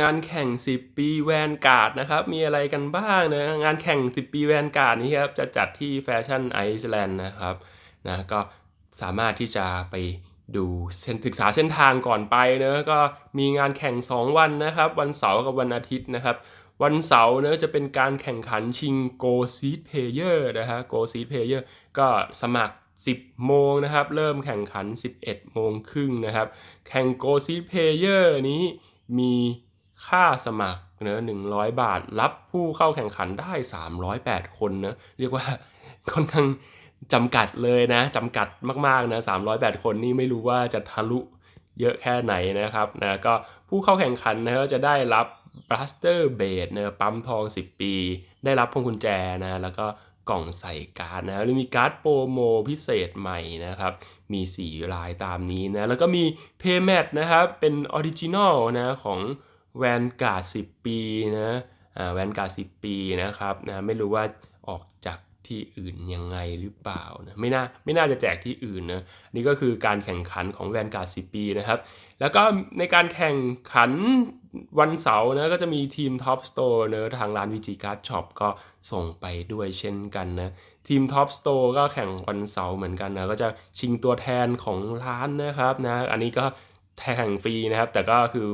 งานแข่ง 10 ปีแวนการ์ดนะครับ มีอะไรกันบ้างนะงานแข่ง 10 ปีแวนการ์ดนี้ครับจะจัดที่แฟชั่นไอซ์แลนด์นะครับนะก็สามารถที่จะไปดูเส้นศึกษาเส้นทางก่อนไปเนะก็มีงานแข่ง 2 วันนะครับ วันเสาร์กับวันอาทิตย์นะครับ วันเสาร์เนะจะเป็นการแข่งขันชิง Go Seed Player นะฮะ Go Seed Player ก็สมัคร 10 โมงนะครับ เริ่มแข่งขัน 11 โมงครึ่งนะครับ แข่ง Go Seed Player นี้มี ค่าสมัครเนะ100บาท รับผู้เข้าแข่งขันได้308คนนะเรียกว่าค่อนข้างจำกัดเลยนะจำกัดมากๆนะ308คนนี่ไม่รู้ว่าจะทะลุเยอะแค่ไหนนะครับนะก็ผู้เข้าแข่งขันนะก็จะได้รับ Blaster b a d นะปั๊มทอง 10 ปี ได้รับพวงกุญแจนะแล้วก็กล่องใส่การ์ดนะหรือมีการ์ดโปรโมพิเศษใหม่นะครับ มี 4 ลายตามนี้นะ แล้วก็มี Paymat นะครับ เป็นออริจินอลนะของ แวนการ์ด10ปีนะแวนการ์ด10ปีนะครับนะไม่รู้ว่าออกจากที่อื่นยังไงหรือเปล่านะไม่น่าไม่น่าจะแจกที่อื่นนะนี่ก็คือการแข่งขันของแวนการ์ด10ปีนะครับ แล้วก็ในการแข่งขันวันเสาร์นะก็จะมีทีม Top Store เนะทางร้าน VG Card Shop ก็ส่งไปด้วยเช่นกันนะทีม Top Store ก็แข่งวันเสาร์เหมือนกันนะก็จะชิงตัวแทนของร้านนะครับนะอันนี้ก็แข่งฟรีนะครับ แต่ก็คือ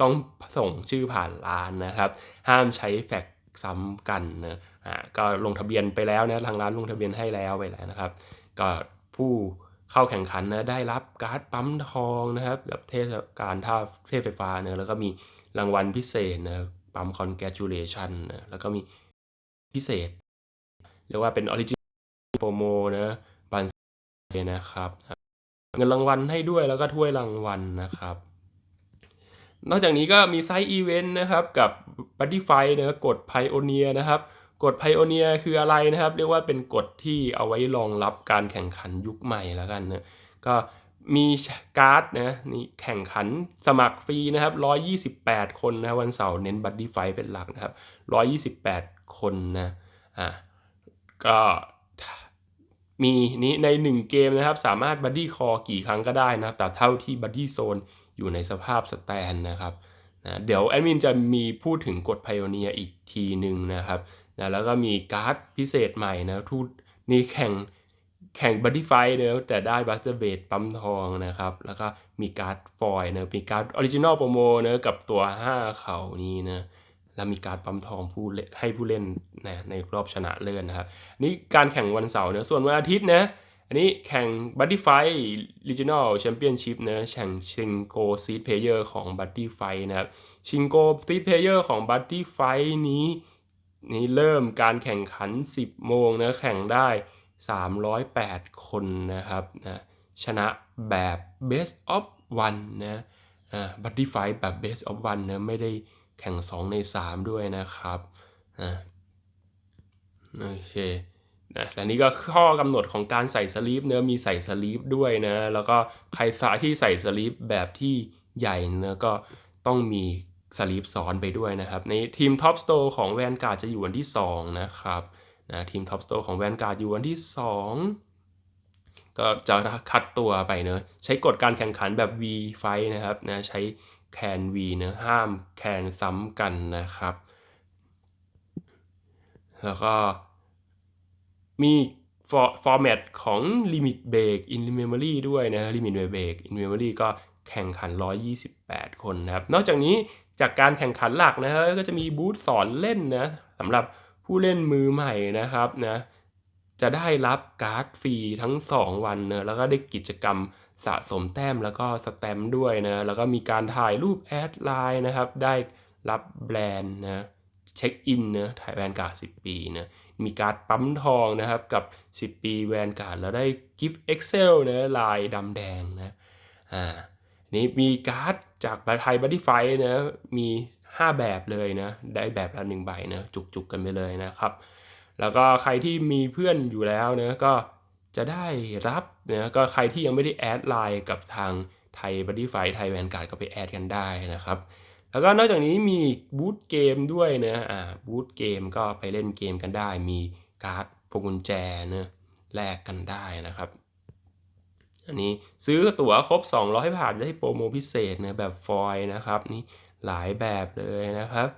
ต้องส่งชื่อผ่านร้านนะครับ ห้ามใช้แฟกซ้ำกันนะอ่าก็ลงทะเบียนไปแล้วนะทางร้านลงทะเบียนให้แล้วไปแล้วนะครับ ก็ผู้เข้าแข่งขันนะได้รับการ์ดปั๊มทองนะครับกับเทศกาลท่าเทพไฟฟ้าเนะแล้วก็มีรางวัลพิเศษนะปั๊ม congratulation นะแล้วก็มีพิเศษเรียกว่าเป็นออริจินโปรโมนะบันนะครับ เงินรางวัลให้ด้วยแล้วก็ถ้วยรางวัลนะครับ นอกจากนี้ก็มีไซต์อีเวนต์นะครับกับ b u d d y f i นะกด Pioneer นะครับกฎ Pioneer คืออะไรนะครับ เรียกว่าเป็นกฎที่เอาไว้รองรับการแข่งขันยุคใหม่แล้วกันนะก็มีการ์ดนะนี่แข่งขันสมัครฟรีนะครับ 128 คนนะวันเสาร์เน้นบัดดี้ไฟเป็นหลักนะครับ 128 คนนะอะก็มีนี้ใน 1 เกมนะครับ สามารถบัดดี้คอกี่ครั้งก็ได้นะครับแต่เท่าที่บัดดี้โซน อยู่ในสภาพสแตนนะครับนะเดี๋ยวแอดมินจะมีพูดถึงกฎ Pioneer อีกทีหนึ่งนะครับนะแล้วก็มีการ์ดพิเศษใหม่นะทุนี่แข่งแข่งบัตตี้ไฟเนอะแต่ได้บัสเตอร์เบดปั๊มทองนะครับ แล้วก็มีการ์ดฟอยเนอะมีการ์ดออริจินอลโปรโมเนอะกับตัว 5 เขานี้นะแล้วมีการ์ดปั๊มทองผู้ให้ผู้เล่นนะในรอบชนะเลิศนนะครับนี่การแข่งวันเสาร์เนอะส่วนวันอาทิตย์นะ อันนี้แข่งบัตตี้ไฟลิจินอลแชมเปี้ยนชิพนะแข่งชิงโกซีดเพเยอร์ของบัตตี้ไฟนะครับชิงโกซีดเพเยอร์ของบัตตี้ไฟนี้นี่เริ่มการแข่งขัน 10 โมงนะแข่งได้ 308 คนนะครับนะชนะแบบ best of one นะบัตตี้ไฟแบบ best of one นะไม่ได้แข่ง 2 ใน 3 ด้วยนะครับนะโอเค นะและนี่ก็ข้อกำหนดของการใส่สลีปเนื้อมีใส่สลีปด้วยนะ แล้วก็ใครสาที่ใส่สลีปแบบที่ใหญ่เนื้อก็ต้องมีสลีปซ้อนไปด้วยนะครับ ในทีมท็อปสโตร์ของแวนการ์ดจะอยู่วันที่ 2 นะครับนะทีมท็อปสโตร์ของแวนการ์ดอยู่วันที่ 2 ก็จะคัดตัวไปเนอะใช้กฎการแข่งขันแบบ V ไฟนะครับนะใช้แคน V เนอะห้ามแคนซ้ำกันนะครับ แล้วก็ มีฟอร์แมตของ Limit Break in Memory ด้วยนะ Limit Break in Memory ก็แข่งขัน 128 คนนะครับ นอกจากนี้จากการแข่งขันหลักนะครับก็จะมีบูธสอนเล่นนะสำหรับผู้เล่นมือใหม่นะครับนะจะได้รับการ์ดฟรีทั้ง 2 วันนะแล้วก็ได้กิจกรรมสะสมแต้มแล้วก็สแตมด้วยนะแล้วก็มีการถ่ายรูปแอดไลน์นะครับ ได้รับแบรนด์นะเช็คอินนะถ่ายแวนด์การ์ด10ปีนะ มีการ์ดปั๊มทองนะครับกับ 10 ปีแวนการ์ดแล้วได้กิฟต์เอ็กเซลนะลายดำแดงนะอ่านี่มีการ์ดจากบาไทยบัตตี้ไฟนะมี 5 แบบเลยนะได้แบบละหนึ่งใบนะจุกๆกันไปเลยนะครับ แล้วก็ใครที่มีเพื่อนอยู่แล้วนะก็จะได้รับนะก็ใครที่ยังไม่ได้แอดไลน์กับทางไทยบัตตี้ไฟไทยแวนการ์ดก็ไปแอดกันได้นะครับ แล้วก็นอกจากนี้มีบูธเกมด้วยนะอ่าบูธเกมก็ไปเล่นเกมกันได้ มีการ์ดพวงกุญแจนะแลกกันได้นะครับ อันนี้ซื้อตั๋วครบ 200บาทได้โปรโมพิเศษนะแบบฟอยนะครับนี่หลายแบบเลยนะครับ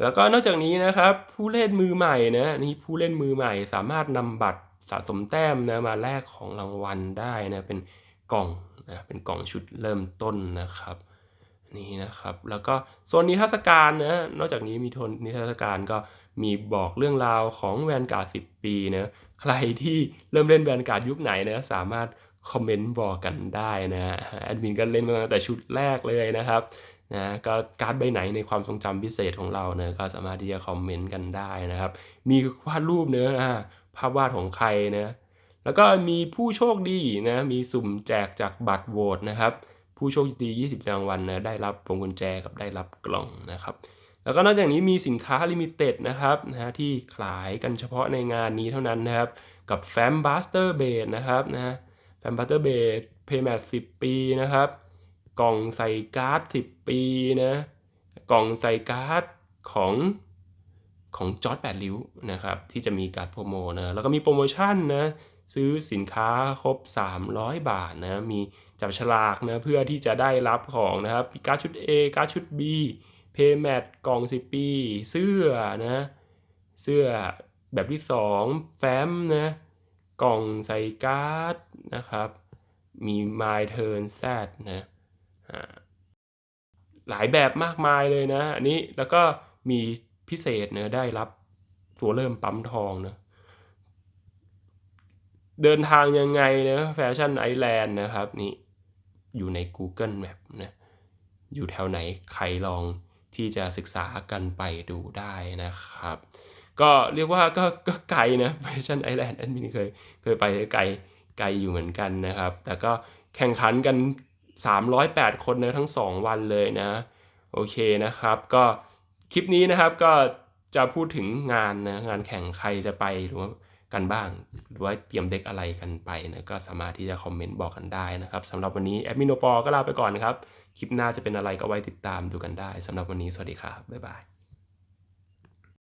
แล้วก็นอกจากนี้นะครับผู้เล่นมือใหม่นะนี่ผู้เล่นมือใหม่สามารถนำบัตรสะสมแต้มนะมาแลกของรางวัลได้นะเป็นกล่องนะเป็นกล่องชุดเริ่มต้นนะครับ นี่นะครับ แล้วก็โซนนิทรรศการนะนอกจากนี้มีโทนนิทรรศการก็มีบอกเรื่องราวของแวนการ์ด10ปีนะใครที่เริ่มเล่นแวนการ์ดยุคไหนนะสามารถคอมเมนต์บอกกันได้นะฮะแอดมินก็เล่นมาตั้งแต่ชุดแรกเลยนะครับนะก็การ์ดใบไหนในความทรงจำพิเศษของเราเนะก็สามารถที่จะคอมเมนต์กันได้นะครับ มีวาดรูปเนื้อะภาพวาดของใครนะแล้วก็มีผู้โชคดีนะมีสุ่มแจกจากบัตรโหวตนะครับ ผู้โชคดี 20 รางวัลนะได้รับพวงกุญแจกับได้รับกล่องนะครับ แล้วก็นอกจากนี้มีสินค้าลิมิเต็ดนะครับนะที่ขายกันเฉพาะในงานนี้เท่านั้นนะครับ กับแฟมบัสเตอร์เบดนะครับนะแฟมบัสเตอร์เบดเพย์แมท10ปีนะครับ กล่องใส่การ์ด 10 ปีนะกล่องใส่การ์ดของของจอร์ดแปดริ้วนะครับที่จะมีการโปรโมนะแล้วก็มีโปรโมชั่นนะ ซื้อสินค้าครบ 300 บาทนะมีจับฉลากนะเพื่อที่จะได้รับของนะครับมีการ์ดชุด A การ์ดชุด B เพย์แมทกล่อง 10 ปี เสื้อนะเสื้อแบบที่ 2 แฟ้มนะกล่องใส่การ์ดนะครับมี My Turn Z นะอ่าหลายแบบมากมายเลยนะ อันนี้แล้วก็มีพิเศษเนะได้รับตัวเริ่มปั๊มทองนะ เดินทางยังไงนะแฟชั่นไอแลนด์นะครับนี่อยู่ใน Google Map นะอยู่แถวไหนใครลองที่จะศึกษากันไปดูได้นะครับ ก็เรียกว่าก็ก็ไกลนะแฟชั่นไอแลนด์แอดมินเคยเคยไปไกลไกลอยู่เหมือนกันนะครับ แต่ก็แข่งขันกัน 308 คนนะทั้ง 2 วันเลยนะ โอเคนะครับ ก็คลิปนี้นะครับก็จะพูดถึงงานนะงานแข่งใครจะไปหรือว่า กันบ้างหรือว่าเตรียมเด็กอะไรกันไปนะก็สามารถที่จะคอมเมนต์บอกกันได้นะครับสำหรับวันนี้แอดมินโนปอก็ลาไปก่อนนะครับ คลิปหน้าจะเป็นอะไรก็ไว้ติดตามดูกันได้สำหรับวันนี้สวัสดีครับบ๊ายบาย